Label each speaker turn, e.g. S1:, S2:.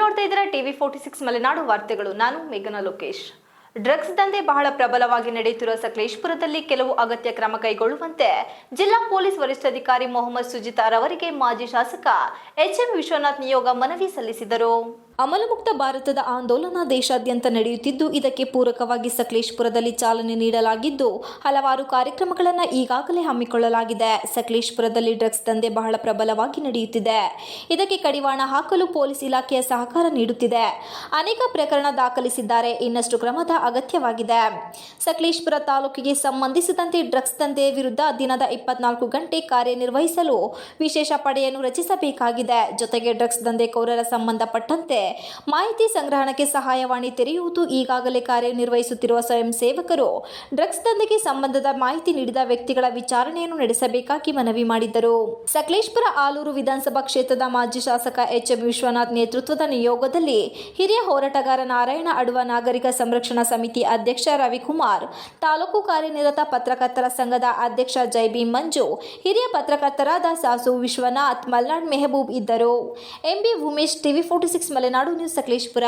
S1: ನೋಡ್ತಾ ಇದ್ದೀರಾ TV forty six Malenadu ವಾರ್ತೆಗಳು. ನಾನು ಮೇಘನಾ ಲೋಕೇಶ್. ಡ್ರಗ್ಸ್ ದಂಧೆ ಬಹಳ ಪ್ರಬಲವಾಗಿ ನಡೆಯುತ್ತಿರುವ ಸಕಲೇಶ್ಪುರದಲ್ಲಿ ಕೆಲವು ಅಗತ್ಯ ಕ್ರಮ ಕೈಗೊಳ್ಳುವಂತೆ ಜಿಲ್ಲಾ ಪೊಲೀಸ್ ವರಿಷ್ಠಾಧಿಕಾರಿ ಮೊಹಮ್ಮದ್ ಸುಜಿತಾರ್ ಅವರಿಗೆ ಮಾಜಿ ಶಾಸಕ ಎಚ್ ಎಂ ವಿಶ್ವನಾಥ್ ನಿಯೋಗ ಮನವಿ ಸಲ್ಲಿಸಿದರು. ಅಮಲಮುಕ್ತ ಭಾರತದ ಆಂದೋಲನ ದೇಶಾದ್ಯಂತ ನಡೆಯುತ್ತಿದ್ದು, ಇದಕ್ಕೆ ಪೂರಕವಾಗಿ ಸಕಲೇಶ್ಪುರದಲ್ಲಿ ಚಾಲನೆ ನೀಡಲಾಗಿದ್ದು, ಹಲವಾರು ಕಾರ್ಯಕ್ರಮಗಳನ್ನು ಈಗಾಗಲೇ ಹಮ್ಮಿಕೊಳ್ಳಲಾಗಿದೆ. ಸಕಲೇಶ್ಪುರದಲ್ಲಿ ಡ್ರಗ್ಸ್ ದಂಧೆ ಬಹಳ ಪ್ರಬಲವಾಗಿ ನಡೆಯುತ್ತಿದೆ. ಇದಕ್ಕೆ ಕಡಿವಾಣ ಹಾಕಲು ಪೊಲೀಸ್ ಇಲಾಖೆಯ ಸಹಕಾರ ನೀಡುತ್ತಿದೆ. ಅನೇಕ ಪ್ರಕರಣ ದಾಖಲಿಸಿದ್ದಾರೆ. ಇನ್ನಷ್ಟು ಕ್ರಮದ ಅಗತ್ಯವಾಗಿದೆ. ಸಕಲೇಶ್ಪುರ ತಾಲೂಕಿಗೆ ಸಂಬಂಧಿಸಿದಂತೆ ಡ್ರಗ್ಸ್ ದಂಧೆ ವಿರುದ್ಧ ದಿನದ ಇಪ್ಪತ್ನಾಲ್ಕು ಗಂಟೆ ಕಾರ್ಯನಿರ್ವಹಿಸಲು ವಿಶೇಷ ಪಡೆಯನ್ನು ರಚಿಸಬೇಕಾಗಿದೆ. ಜೊತೆಗೆ ಡ್ರಗ್ಸ್ ದಂಧೆಕೋರರ ಸಂಬಂಧಪಟ್ಟಂತೆ ಮಾಹಿತಿ ಸಂಗ್ರಹಣಕ್ಕೆ ಸಹಾಯವಾಣಿ ತೆರೆಯುವುದು ಈಗಾಗಲೇ ಕಾರ್ಯನಿರ್ವಹಿಸುತ್ತಿರುವ ಸ್ವಯಂ ಸೇವಕರು. ಡ್ರಗ್ಸ್ ದಂಧೆಗೆ ಸಂಬಂಧದ ಮಾಹಿತಿ ನೀಡಿದ ವ್ಯಕ್ತಿಗಳ ವಿಚಾರಣೆಯನ್ನು ನಡೆಸಬೇಕಾಗಿ ಮನವಿ ಮಾಡಿದ್ದರು. ಸಕಲೇಶ್ಪುರ ಆಲೂರು ವಿಧಾನಸಭಾ ಕ್ಷೇತ್ರದ ಮಾಜಿ ಶಾಸಕ ಎಚ್ ಎಂ ವಿಶ್ವನಾಥ್ ನೇತೃತ್ವದ ನಿಯೋಗದಲ್ಲಿ ಹಿರಿಯ ಹೋರಾಟಗಾರ ನಾರಾಯಣ ಅಡುವ ನಾಗರಿಕ ಸಂರಕ್ಷಣಾ ಸಮಿತಿ ಅಧ್ಯಕ್ಷ ರವಿಕುಮಾರ್, ತಾಲೂಕು ಕಾರ್ಯನಿರತ ಪತ್ರಕರ್ತರ ಸಂಘದ ಅಧ್ಯಕ್ಷ ಜೈಬಿ ಮಂಜು, ಹಿರಿಯ ಪತ್ರಕರ್ತರಾದ ಸಾಸು ವಿಶ್ವನಾಥ್, ಮಲ್ನಾಡ್ ಮೆಹಬೂಬ್ ಇದ್ದರು. MB Umesh TV forty six Malenadu news Sakleshpur.